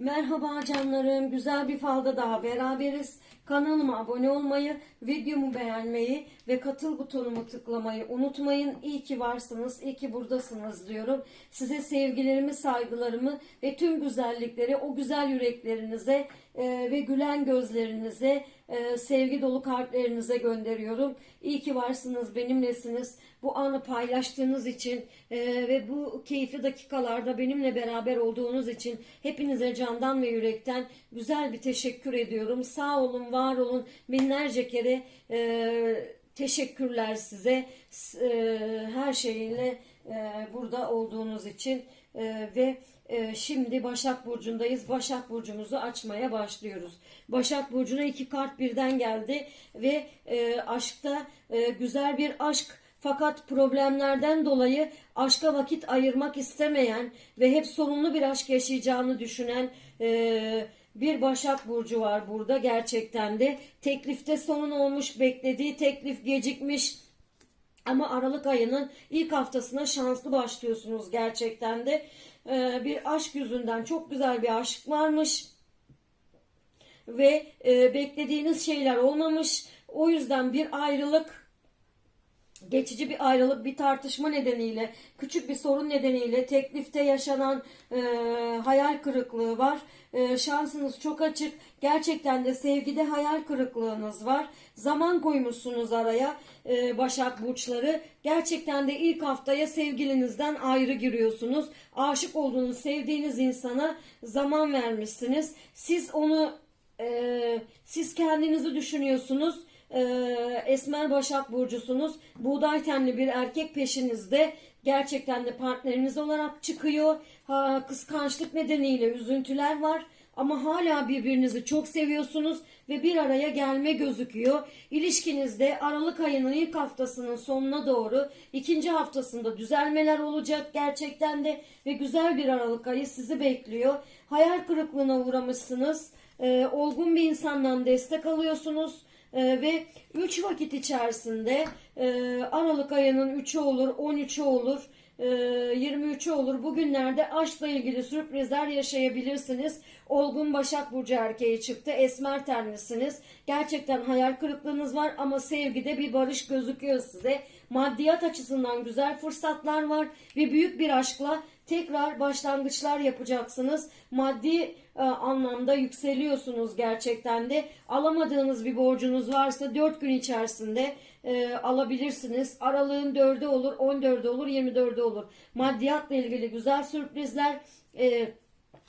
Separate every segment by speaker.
Speaker 1: Merhaba canlarım. Güzel bir falda daha beraberiz. Kanalıma abone olmayı, videomu beğenmeyi ve katıl butonumu tıklamayı unutmayın. İyi ki varsınız, iyi ki buradasınız diyorum. Size sevgilerimi, saygılarımı ve tüm güzellikleri o güzel yüreklerinize e, ve gülen gözlerinize, e, sevgi dolu kalplerinize gönderiyorum. İyi ki varsınız, benimlesiniz. Bu anı paylaştığınız için e, ve bu keyifli dakikalarda benimle beraber olduğunuz için hepinize candan ve yürekten güzel bir teşekkür ediyorum. Sağ olun, var olun. Binlerce kere e, teşekkürler size e, her şeyinle e, burada olduğunuz için E, ve şimdi Başak Burcu'ndayız. Başak Burcu'muzu açmaya başlıyoruz. Başak Burcu'na iki kart birden geldi ve e, aşkta e, güzel bir aşk fakat problemlerden dolayı aşka vakit ayırmak istemeyen ve hep sorunlu bir aşk yaşayacağını düşünen e, bir Başak Burcu var burada gerçekten de. Teklifte sorun olmuş, beklediği teklif gecikmiş. Ama Aralık ayının ilk haftasına şanslı başlıyorsunuz gerçekten de. E, bir aşk yüzünden çok güzel bir aşk varmış ve e, beklediğiniz şeyler olmamış. O yüzden bir ayrılık geçici bir ayrılık, bir tartışma nedeniyle, küçük bir sorun nedeniyle teklifte yaşanan e, hayal kırıklığı var. E, şansınız çok açık. Gerçekten de sevgide hayal kırıklığınız var. Zaman koymuşsunuz araya e, Başak Burçları. Gerçekten de ilk haftaya sevgilinizden ayrı giriyorsunuz. Aşık olduğunuz, sevdiğiniz insana zaman vermişsiniz. Siz onu ee, siz kendinizi düşünüyorsunuz. Ee, Esmer Başak Burcusunuz. Buğday tenli bir erkek peşinizde. Gerçekten de partneriniz olarak çıkıyor. Ha, kıskançlık nedeniyle üzüntüler var. Ama hala birbirinizi çok seviyorsunuz ve bir araya gelme gözüküyor. İlişkinizde Aralık ayının ilk haftasının sonuna doğru ikinci haftasında düzelmeler olacak gerçekten de ve güzel bir Aralık ayı sizi bekliyor. Hayal kırıklığına uğramışsınız e, olgun bir insandan destek alıyorsunuz E, ve 3 vakit içerisinde e, Aralık ayının 3'ü olur, 13'ü olur, e, 23'ü olur. Bugünlerde aşkla ilgili sürprizler yaşayabilirsiniz. Olgun Başak Burcu erkeği çıktı. Esmer tenlisiniz. Gerçekten hayal kırıklığınız var ama sevgide bir barış gözüküyor size. Maddiyat açısından güzel fırsatlar var ve büyük bir aşkla tekrar başlangıçlar yapacaksınız. Maddi e, anlamda yükseliyorsunuz gerçekten de. Alamadığınız bir borcunuz varsa 4 gün içerisinde e, alabilirsiniz. Aralığın 4'ü olur, 14'ü olur, 24'ü olur. Maddiyatla ilgili güzel sürprizler e,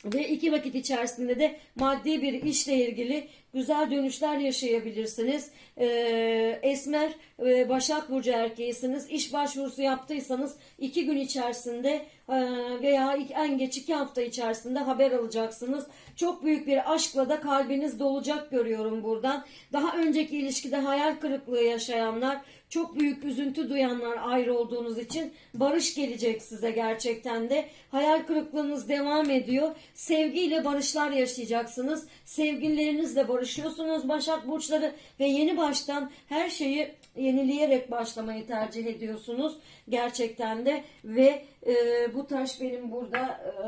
Speaker 1: ve iki vakit içerisinde de maddi bir işle ilgili güzel dönüşler yaşayabilirsiniz. Ee, Esmer e, Başak Burcu erkeğisiniz. İş başvurusu yaptıysanız iki gün içerisinde e, veya en geç iki hafta içerisinde haber alacaksınız. Çok büyük bir aşkla da kalbiniz dolacak görüyorum buradan. Daha önceki ilişkide hayal kırıklığı yaşayanlar, çok büyük üzüntü duyanlar ayrı olduğunuz için barış gelecek size gerçekten de. Hayal kırıklığınız devam ediyor. Sevgiyle barışlar yaşayacaksınız. Sevgililerinizle barışıyorsunuz Başak Burçları ve yeni baştan her şeyi yenileyerek başlamayı tercih ediyorsunuz gerçekten de ve e, bu taş benim burada e,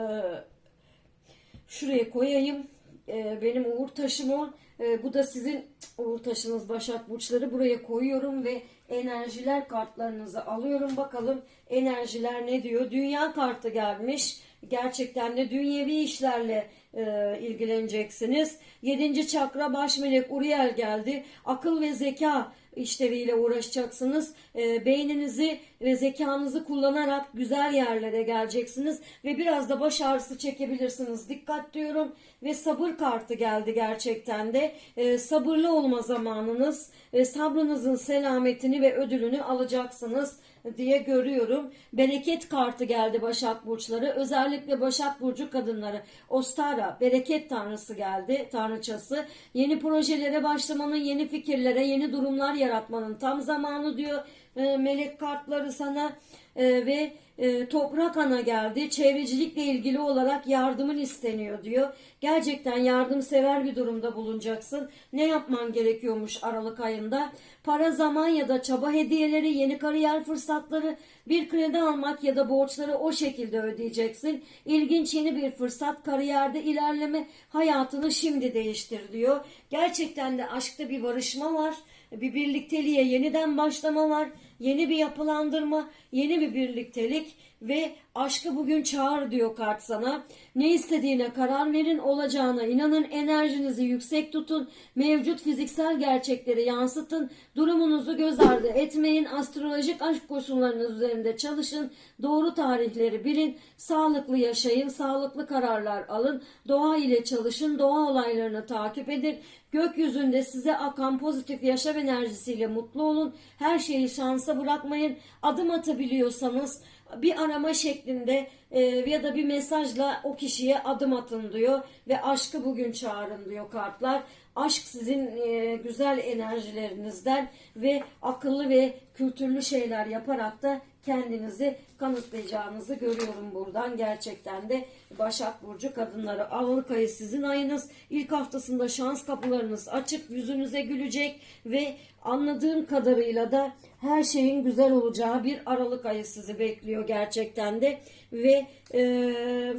Speaker 1: şuraya koyayım. E, benim uğur taşım o. E, bu da sizin uğur taşınız Başak Burçları. Buraya koyuyorum ve enerjiler kartlarınızı alıyorum. Bakalım enerjiler ne diyor? Dünya kartı gelmiş. Gerçekten de dünyevi işlerle e, ilgileneceksiniz. Yedinci çakra baş melek Uriel geldi. Akıl ve zeka işleriyle uğraşacaksınız. E, beyninizi ve zekanızı kullanarak güzel yerlere geleceksiniz ve biraz da baş ağrısı çekebilirsiniz. Dikkat diyorum ve sabır kartı geldi gerçekten de. E, sabırlı olma zamanınız ve sabrınızın selametini ve ödülünü alacaksınız diye görüyorum. Bereket kartı geldi Başak Burçları. Özellikle Başak Burcu kadınları. Ostara, bereket tanrısı geldi, tanrıçası. Yeni projelere başlamanın, yeni fikirlere, yeni durumlar yaratmanın tam zamanı diyor e, melek kartları sana. E, ve e, toprak ana geldi. Çevrecilikle ilgili olarak yardımın isteniyor diyor. Gerçekten yardımsever bir durumda bulunacaksın. Ne yapman gerekiyormuş Aralık ayında? Para, zaman ya da çaba hediyeleri, yeni kariyer fırsatları, bir kredi almak ya da borçları o şekilde ödeyeceksin. İlginç yeni bir fırsat, kariyerde ilerleme, hayatını şimdi değiştir diyor. Gerçekten de aşkta bir barışma var. Bir birlikteliğe yeniden başlama var. Yeni bir yapılandırma, yeni bir birliktelik ve aşkı bugün çağır diyor kart sana. Ne istediğine karar verin, olacağına inanın, enerjinizi yüksek tutun, mevcut fiziksel gerçekleri yansıtın, durumunuzu göz ardı etmeyin, astrolojik aşk koşullarınız üzerinde çalışın, doğru tarihleri bilin, sağlıklı yaşayın, sağlıklı kararlar alın, doğa ile çalışın, doğa olaylarını takip edin, gökyüzünde size akan pozitif yaşam enerjisiyle mutlu olun, her şeyi şansa bırakmayın, adım atabiliyorsanız bir arama şeklinde e, ya da bir mesajla o kişiye adım atın diyor ve aşkı bugün çağırın diyor kartlar. Aşk sizin e, güzel enerjilerinizden ve akıllı ve kültürlü şeyler yaparak da kendinizi kanıtlayacağınızı görüyorum buradan. Gerçekten de Başak Burcu kadınları Aralık ayı sizin ayınız. İlk haftasında şans kapılarınız açık, yüzünüze gülecek ve anladığım kadarıyla da her şeyin güzel olacağı bir Aralık ayı sizi bekliyor gerçekten de ve e,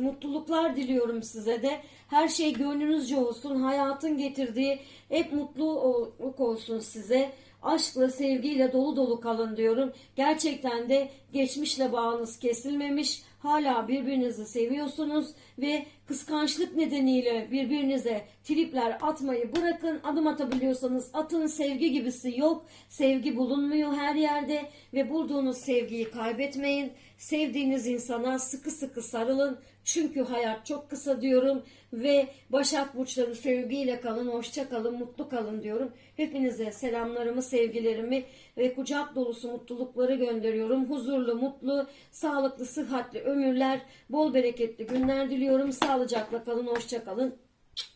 Speaker 1: mutluluklar diliyorum size de. Her şey gönlünüzce olsun, hayatın getirdiği hep mutluluk olsun size aşkla, sevgiyle dolu dolu kalın diyorum. Gerçekten de geçmişle bağınız kesilmemiş. Hala birbirinizi seviyorsunuz ve kıskançlık nedeniyle birbirinize tripler atmayı bırakın. Adım atabiliyorsanız atın. Sevgi gibisi yok. Sevgi bulunmuyor her yerde ve bulduğunuz sevgiyi kaybetmeyin. Sevdiğiniz insana sıkı sıkı sarılın. Çünkü hayat çok kısa diyorum ve Başak Burçları sevgiyle kalın, hoşça kalın, mutlu kalın diyorum. Hepinize selamlarımı, sevgilerimi ve kucak dolusu mutlulukları gönderiyorum. Huzurlu, mutlu, sağlıklı, sıhhatli ömürler, bol bereketli günler diliyorum. Sağlıcakla kalın, hoşça kalın.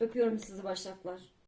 Speaker 1: Öpüyorum sizi Başaklar.